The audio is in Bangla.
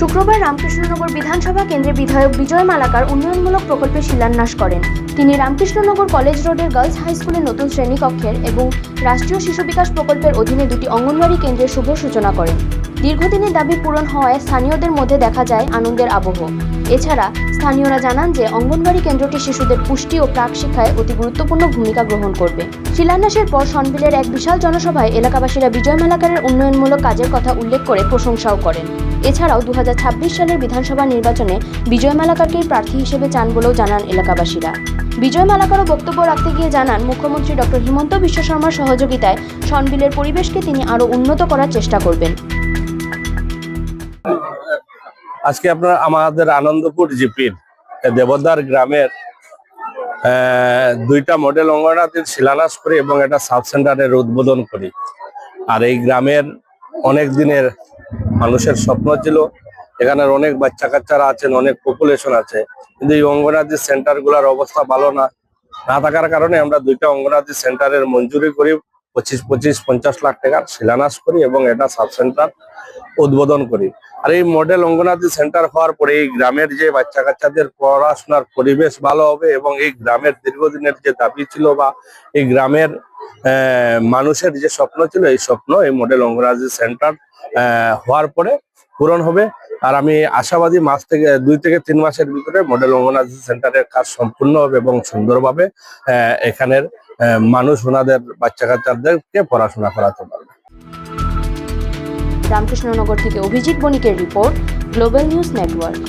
শুক্রবার রামকৃষ্ণনগর বিধানসভা কেন্দ্রের বিধায়ক বিজয় মালাকার উন্নয়নমূলক প্রকল্পের শিলান্যাস করেন। তিনি রামকৃষ্ণনগর কলেজ রোডের গার্লস হাই স্কুলের নতুন শ্রেণীকক্ষের এবং রাষ্ট্রীয় শিশু বিকাশ প্রকল্পের অধীনে দুটি অঙ্গনওয়াড়ি কেন্দ্রের শুভ সূচনা করেন। দীর্ঘদিনের দাবি পূরণ হওয়ায় স্থানীয়দের মধ্যে দেখা যায় আনন্দের আবহ। এছাড়া স্থানীয়রা জানান যে অঙ্গনওয়াড়ি কেন্দ্রটি শিশুদের পুষ্টি ও প্রাক শিক্ষায় অতি গুরুত্বপূর্ণ ভূমিকা গ্রহণ করবে। শিলান্যাসের পর সনবিলের এক বিশাল জনসভায় এলাকাবাসীরা বিজয় মালাকারের উন্নয়নমূলক কাজের কথা উল্লেখ করে প্রশংসাও করেন। এছাড়াও দুই হাজার ছাব্বিশ সালের বিধানসভা নির্বাচনে বিজয় মালাকারকেই প্রার্থী হিসেবে চান বলেও জানান এলাকাবাসীরা। বিজয় মালাকারও বক্তব্য রাখতে গিয়ে জানান, মুখ্যমন্ত্রী ডক্টর হিমন্ত বিশ্ব শর্মার সহযোগিতায় সনবিলের পরিবেশকে তিনি আরও উন্নত করার চেষ্টা করবেন। আজকে আপনার আমাদের আনন্দপুর জিপির দেবদার গ্রামের দুইটা মডেল অঙ্গনাথের শিলান্যাস করি এবং একটা সাব সেন্টারের উদ্বোধন করি। আর এই গ্রামের অনেক দিনের মানুষের স্বপ্ন ছিল, এখানের অনেক বাচ্চা কাচ্চারা আছেন, অনেক পপুলেশন আছে। কিন্তু এই অঙ্গনাদি সেন্টারগুলার অবস্থা ভালো না। না থাকার কারণে আমরা দুইটা অঙ্গনাদি সেন্টারের মঞ্জুরি করি, পঁচিশ পঁচিশ, পঞ্চাশ লাখ টাকার শিলান্যাস করি এবং এটা সাব সেন্টার উদ্বোধন করি। আর এই মডেল অঙ্গনাদি সেন্টার হওয়ার পরে এই গ্রামের যে বাচ্চা কাচ্চাদের পড়াশোনার পরিবেশ ভালো হবে এবং এই গ্রামের দীর্ঘদিনের যে দাবি ছিল বা এই গ্রামের মানুষের যে স্বপ্ন ছিল, এই স্বপ্ন, এই মডেল অঙ্গনাদি সেন্টার হওয়ার পরে পূরণ হবে। আর আমি আশাবাদী মাস থেকে, দুই থেকে তিন মাসের ভিতরে মডেল অঙ্গনাদি সেন্টারের কাজ সম্পূর্ণ হবে এবং সুন্দরভাবে এখানের মানুষ, ওনাদের বাচ্চা কাচ্চাদেরকে পড়াশোনা করাতে পারবে। রামকৃষ্ণনগর থেকে অভিজিৎ বণিকের রিপোর্ট গ্লোবাল নিউজ নেটওয়ার্ক